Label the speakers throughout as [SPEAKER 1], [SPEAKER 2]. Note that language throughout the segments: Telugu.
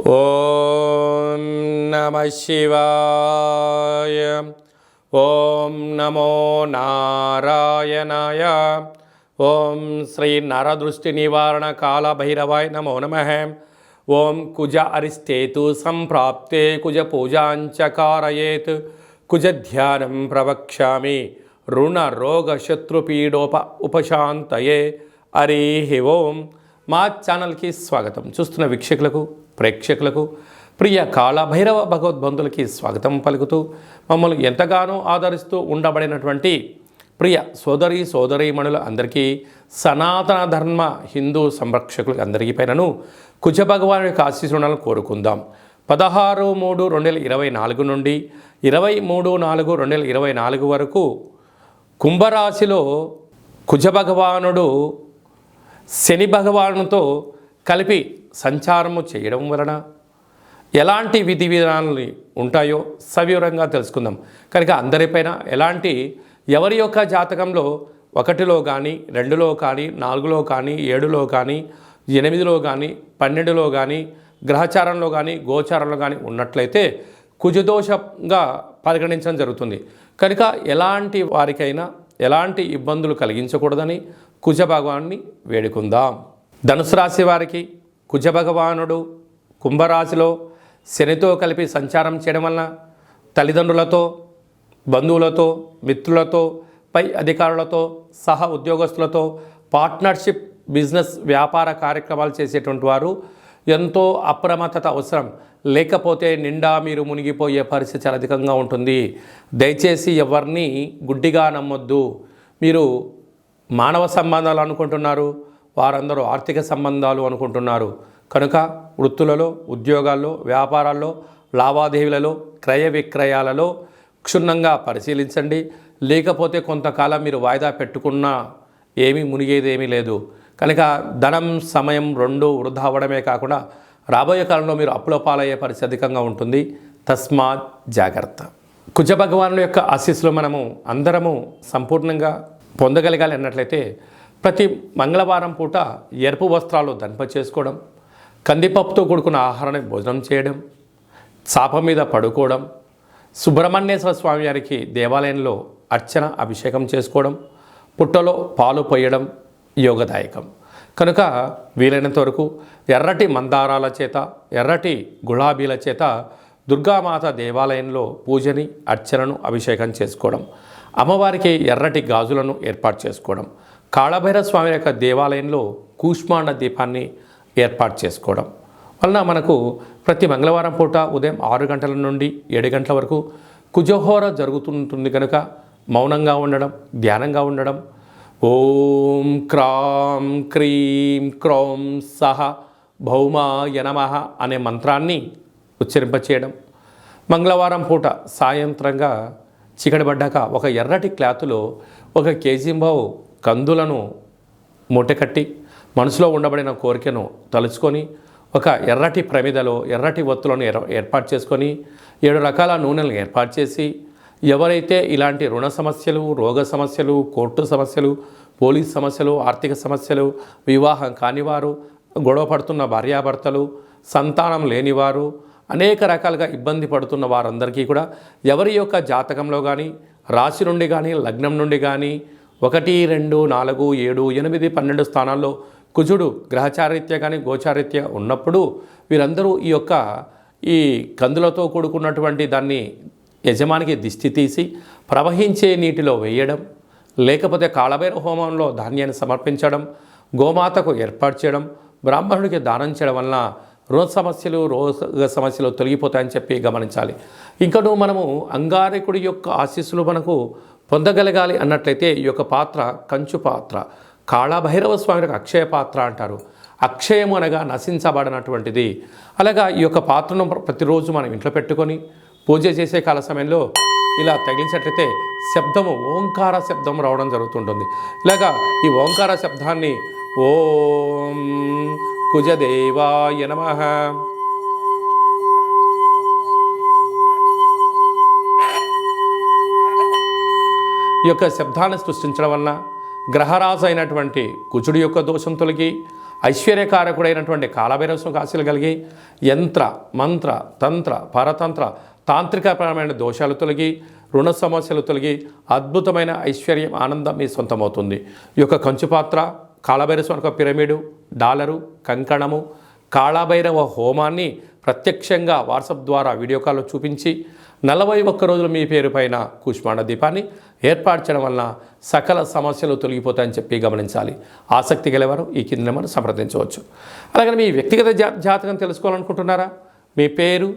[SPEAKER 1] ఓం నమ శివాయ. ఓం నమో నారాయణాయ. ఓం శ్రీ నరదృష్టి నివారణ కాల భైరవాయ నమో నమ. ఓం కుజ అరిష్టేతు సంప్రాప్తే కుజ పూజాంచకారయేత్. కుజ ధ్యానం ప్రవక్ష్యామి. రుణ రోగ శత్రుపీడోప ఉపశాంతయే. హరి ఓం. మా ఛానల్కి స్వాగతం. చూస్తున్న వీక్షకులకు ప్రేక్షకులకు ప్రియ కాళభైరవ భగవద్బంధులకి స్వాగతం పలుకుతూ మమ్మల్ని ఎంతగానో ఆదరిస్తూ ఉండబడినటువంటి ప్రియ సోదరి సోదరీమణుల అందరికీ సనాతన ధర్మ హిందూ సంరక్షకులకు అందరికీ పైనను కుజ భగవాను యొక్క ఆశీస్సులను కోరుకుందాం. పదహారు మూడు రెండు వేల ఇరవై నాలుగు నుండి ఇరవై మూడు నాలుగు రెండు వేల ఇరవై నాలుగు వరకు కుంభరాశిలో కుజ భగవానుడు శని భగవానుతో కలిపి సంచారము చేయడం వలన ఎలాంటి విధి విధానాలు ఉంటాయో సవివరంగా తెలుసుకుందాం. కనుక అందరిపైన ఎలాంటి ఎవరి యొక్క జాతకంలో ఒకటిలో కానీ రెండులో కానీ నాలుగులో కానీ ఏడులో కానీ ఎనిమిదిలో కానీ పన్నెండులో కానీ గ్రహచారంలో కానీ గోచారంలో కానీ ఉన్నట్లయితే కుజదోషంగా పరిగణించడం జరుగుతుంది. కనుక ఎలాంటి వారికైనా ఎలాంటి ఇబ్బందులు కలిగించకూడదని కుజ భగవాన్ని వేడుకుందాం. ధనుసు రాశి వారికి కుజభగవానుడు కుంభరాశిలో శనితో కలిపి సంచారం చేయడం వలన తల్లిదండ్రులతో బంధువులతో మిత్రులతో పై అధికారులతో సహ ఉద్యోగస్తులతో పార్ట్నర్షిప్ బిజినెస్ వ్యాపార కార్యక్రమాలు చేసేటువంటి వారు ఎంతో అప్రమత్తత అవసరం. లేకపోతే నిండా మీరు మునిగిపోయే పరిస్థితి చాలా అధికంగా ఉంటుంది. దయచేసి ఎవరిని గుడ్డిగా నమ్మొద్దు. మీరు మానవ సంబంధాలు అనుకుంటున్నారు. వారందరూ ఆర్థిక సంబంధాలు అనుకుంటున్నారు. కనుక వృత్తులలో ఉద్యోగాల్లో వ్యాపారాల్లో లావాదేవీలలో క్రయ విక్రయాలలో క్షుణ్ణంగా పరిశీలించండి. లేకపోతే కొంతకాలం మీరు వాయిదా పెట్టుకున్నా ఏమీ మునిగేదేమీ లేదు. కనుక ధనం సమయం రెండు వృధా అవ్వడమే కాకుండా రాబోయే కాలంలో మీరు అప్పుల పాలయ్యే పరిస్థితి అధికంగా ఉంటుంది. తస్మాత్ జాగ్రత్త. కుజ భగవానుల యొక్క ఆశీస్సులు మనము అందరము సంపూర్ణంగా పొందగలగాలి అన్నట్లయితే ప్రతి మంగళవారం పూట ఎరుపు వస్త్రాలు దంప చేసుకోవడం కందిపప్పుతో కూడుకున్న ఆహారాన్ని భోజనం చేయడం చాప మీద పడుకోవడం సుబ్రహ్మణ్యేశ్వర స్వామి వారికి దేవాలయంలో అర్చన అభిషేకం చేసుకోవడం పుట్టలో పాలు పోయడం యోగదాయకం. కనుక వీలైనంత వరకు ఎర్రటి మందారాల చేత ఎర్రటి గులాబీల చేత దుర్గామాత దేవాలయంలో పూజని అర్చనను అభిషేకం చేసుకోవడం అమ్మవారికి ఎర్రటి గాజులను ఏర్పాటు చేసుకోవడం కాళభైరవ స్వామి యొక్క దేవాలయంలో కూష్మాండ దీపాన్ని ఏర్పాటు చేసుకోవడం వలన మనకు ప్రతి మంగళవారం పూట ఉదయం ఆరు గంటల నుండి ఏడు గంటల వరకు కుజహోర జరుగుతుంటుంది కనుక మౌనంగా ఉండడం ధ్యానంగా ఉండడం. ఓం క్రాం క్రీం క్రౌం సహ భౌమాయ నమః అనే మంత్రాన్ని ఉచ్చరింపచేయడం. మంగళవారం పూట సాయంత్రంగా చీకటిపడ్డాక ఒక ఎర్రటి క్లాతులో ఒక కేజీంబావు కందులను మూటకట్టి మనసులో ఉండబడిన కోరికను తలుచుకొని ఒక ఎర్రటి ప్రమిదలో ఎర్రటి ఒత్తులను ఏర్పాటు చేసుకొని ఏడు రకాల నూనెలను ఏర్పాటు చేసి ఎవరైతే ఇలాంటి రుణ సమస్యలు రోగ సమస్యలు కోర్టు సమస్యలు పోలీస్ సమస్యలు ఆర్థిక సమస్యలు వివాహం కానివారు గొడవ పడుతున్న భార్యాభర్తలు సంతానం లేనివారు అనేక రకాలుగా ఇబ్బంది పడుతున్న వారందరికీ కూడా ఎవరి యొక్క జాతకంలో కానీ రాశి నుండి కానీ లగ్నం నుండి కానీ ఒకటి రెండు నాలుగు ఏడు ఎనిమిది పన్నెండు స్థానాల్లో కుజుడు గ్రహచారిత్య కానీ గోచారిత్య ఉన్నప్పుడు వీరందరూ ఈ యొక్క ఈ కందులతో కూడుకున్నటువంటి దాన్ని యజమానికి దిష్టి తీసి ప్రవహించే నీటిలో వేయడం లేకపోతే కాళభైర హోమంలో ధాన్యాన్ని సమర్పించడం గోమాతకు ఏర్పాటు చేయడం బ్రాహ్మణుడికి దానం చేయడం వలన రుణ సమస్యలు రోగ సమస్యలు తొలగిపోతాయని చెప్పి గమనించాలి. ఇంకను మనము అంగారకుడి యొక్క ఆశీస్సులు మనకు పొందగలగాలి అన్నట్లయితే ఈ యొక్క పాత్ర కంచు పాత్ర. కాళభైరవ స్వామి యొక్క అక్షయ పాత్ర అంటారు. అక్షయము అనగా నశించబడినటువంటిది. అలాగా ఈ యొక్క పాత్రను ప్రతిరోజు మనం ఇంట్లో పెట్టుకొని పూజ చేసే కాల సమయంలో ఇలా తగిలించినట్లయితే శబ్దము ఓంకార శబ్దం రావడం జరుగుతుంటుంది. ఇలాగా ఈ ఓంకార శబ్దాన్ని ఓం కుజదేవాయ నమ. ఈ యొక్క శబ్దాన్ని సృష్టించడం వలన గ్రహరాజు అయినటువంటి కుజుడి యొక్క దోషం తొలగి ఐశ్వర్యకారకుడైనటువంటి కాలభైరవసం కాశీలు కలిగి యంత్ర మంత్ర తంత్ర పరతంత్ర తాంత్రికపరమైన దోషాలు తొలగి రుణ సమస్యలు తొలగి అద్భుతమైన ఐశ్వర్యం ఆనందం మీ సొంతమవుతుంది. ఈ యొక్క కంచుపాత్ర కాళభైరవం యొక్క పిరమిడు డాలరు కంకణము కాళభైరవ హోమాన్ని ప్రత్యక్షంగా వాట్సాప్ ద్వారా వీడియో కాల్లో చూపించి నలభై ఒక్క రోజులు మీ పేరు పైన కూష్మాండ దీపాన్ని ఏర్పాటు చేయడం వలన సకల సమస్యలు తొలగిపోతాయని చెప్పి గమనించాలి. ఆసక్తి గలవారు ఈ కింద నెంబర్ సంప్రదించవచ్చు. అలాగే మీ వ్యక్తిగత జా జాతకం తెలుసుకోవాలనుకుంటున్నారా? మీ పేరు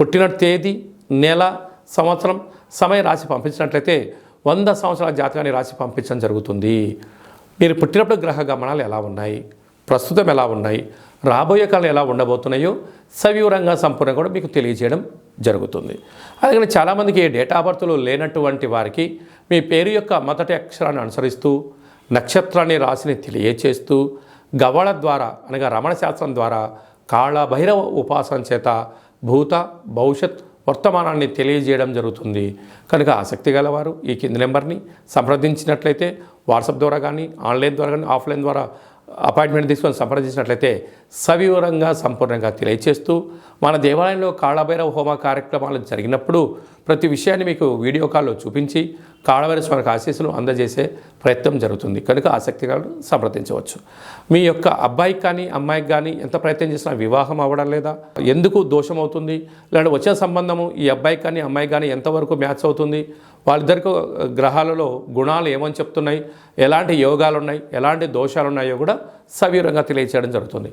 [SPEAKER 1] పుట్టిన తేదీ నెల సంవత్సరం సమయం రాసి పంపించినట్లయితే వంద సంవత్సరాల జాతకాన్ని రాసి పంపించడం జరుగుతుంది. మీరు పుట్టినప్పుడు గ్రహ గమనాలు ఎలా ఉన్నాయి? ప్రస్తుతం ఎలా ఉన్నాయి? రాబోయే కాలం ఎలా ఉండబోతున్నాయో సవివరంగా సంపూర్ణంగా కూడా మీకు తెలియజేయడం జరుగుతుంది. అలాగే చాలామందికి డేట్ ఆఫ్ లేనటువంటి వారికి మీ పేరు యొక్క మొదటి అక్షరాన్ని అనుసరిస్తూ నక్షత్రాన్ని రాశిని తెలియచేస్తూ గవళ ద్వారా అనగా రమణ శాస్త్రం ద్వారా కాళభైరవ ఉపాసన చేత భూత భవిష్యత్ వర్తమానాన్ని తెలియజేయడం జరుగుతుంది. కనుక ఆసక్తి గలవారు ఈ కింది నెంబర్ని సంప్రదించినట్లయితే వాట్సాప్ ద్వారా కానీ ఆన్లైన్ ద్వారా కానీ ఆఫ్లైన్ ద్వారా అపాయింట్మెంట్ తీసుకొని సంప్రదించినట్లయితే సవివరంగా సంపూర్ణంగా తెలియచేస్తూ మన దేవాలయంలో కాళభైరవ హోమ కార్యక్రమాలు జరిగినప్పుడు ప్రతి విషయాన్ని మీకు వీడియో కాల్లో చూపించి కాళభైరవ స్వామికి ఆశీస్సులు అందజేసే ప్రయత్నం జరుగుతుంది. కనుక ఆసక్తి సంప్రదించవచ్చు. మీ యొక్క అబ్బాయికి కానీ అమ్మాయికి కానీ ఎంత ప్రయత్నం చేసినా వివాహం అవ్వడం లేదా ఎందుకు దోషం అవుతుంది లేదంటే వచ్చే సంబంధము ఈ అబ్బాయికి కానీ అమ్మాయికి కానీ ఎంతవరకు మ్యాచ్ అవుతుంది వాళ్ళిద్దరికి గ్రహాలలో గుణాలు ఏమని చెప్తున్నాయి ఎలాంటి యోగాలు ఉన్నాయి ఎలాంటి దోషాలు ఉన్నాయో కూడా సవివరంగా తెలియచేయడం జరుగుతుంది.